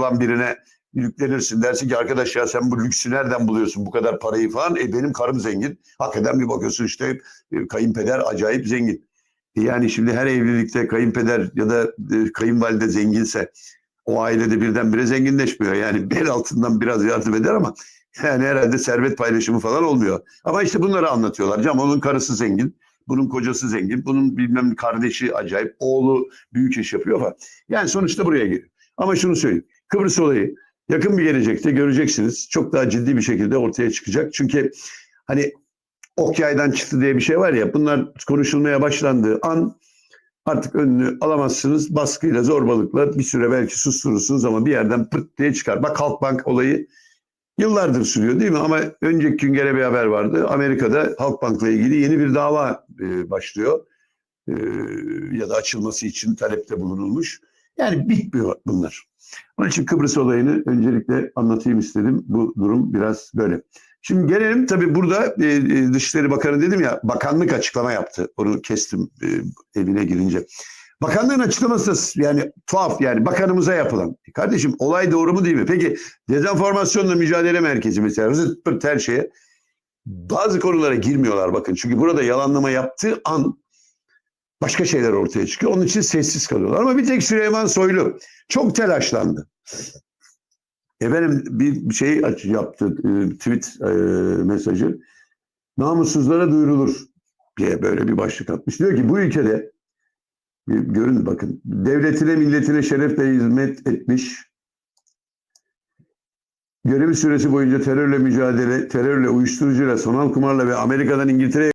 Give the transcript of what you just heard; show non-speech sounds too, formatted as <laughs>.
olan birine yüklenirsin. Dersin ki arkadaş ya sen bu lüksü nereden buluyorsun bu kadar parayı falan. E benim karım zengin. Hakikaten bir bakıyorsun işte e, kayınpeder acayip zengin. E yani şimdi her evlilikte kayınpeder ya da e, kayınvalide zenginse o ailede birdenbire zenginleşmiyor. Yani <laughs> bel altından biraz yardım eder ama yani herhalde servet paylaşımı falan olmuyor. Ama işte bunları anlatıyorlar. Cam onun karısı zengin. Bunun kocası zengin. Bunun bilmem kardeşi acayip. Oğlu büyük iş yapıyor falan. Yani sonuçta buraya geliyor. Ama şunu söyleyeyim. Kıbrıs olayı yakın bir gelecekte göreceksiniz. Çok daha ciddi bir şekilde ortaya çıkacak. Çünkü hani ok yaydan çıktı diye bir şey var ya bunlar konuşulmaya başlandığı an artık önünü alamazsınız. Baskıyla, zorbalıkla bir süre belki susturursunuz ama bir yerden pırt diye çıkar. Bak Halkbank olayı yıllardır sürüyor değil mi? Ama önceki gün gene bir haber vardı. Amerika'da Halkbank'la ilgili yeni bir dava e, başlıyor. E, ya da açılması için talepte bulunulmuş. Yani bitmiyor bunlar. Onun için Kıbrıs olayını öncelikle anlatayım istedim. Bu durum biraz böyle. Şimdi gelelim tabii burada e, e, Dışişleri Bakanı dedim ya bakanlık açıklama yaptı. Onu kestim e, evine girince. Bakanlığın açıklaması da yani tuhaf yani bakanımıza yapılan. E Kardeşim olay doğru mu değil mi? Peki dezenformasyonla mücadele merkezi mesela zıt her şeye bazı konulara girmiyorlar bakın. Çünkü burada yalanlama yaptığı an başka şeyler ortaya çıkıyor. Onun için sessiz kalıyorlar. Ama bir tek Süleyman Soylu çok telaşlandı. Efendim bir şey yaptı e, tweet e, mesajı. Namussuzlara duyurulur diye böyle bir başlık atmış. Diyor ki bu ülkede görün bakın devletine milletine şerefle hizmet etmiş görevi süresi boyunca terörle mücadele, terörle, uyuşturucuyla, sanal kumarla ve Amerika'dan İngiltere'ye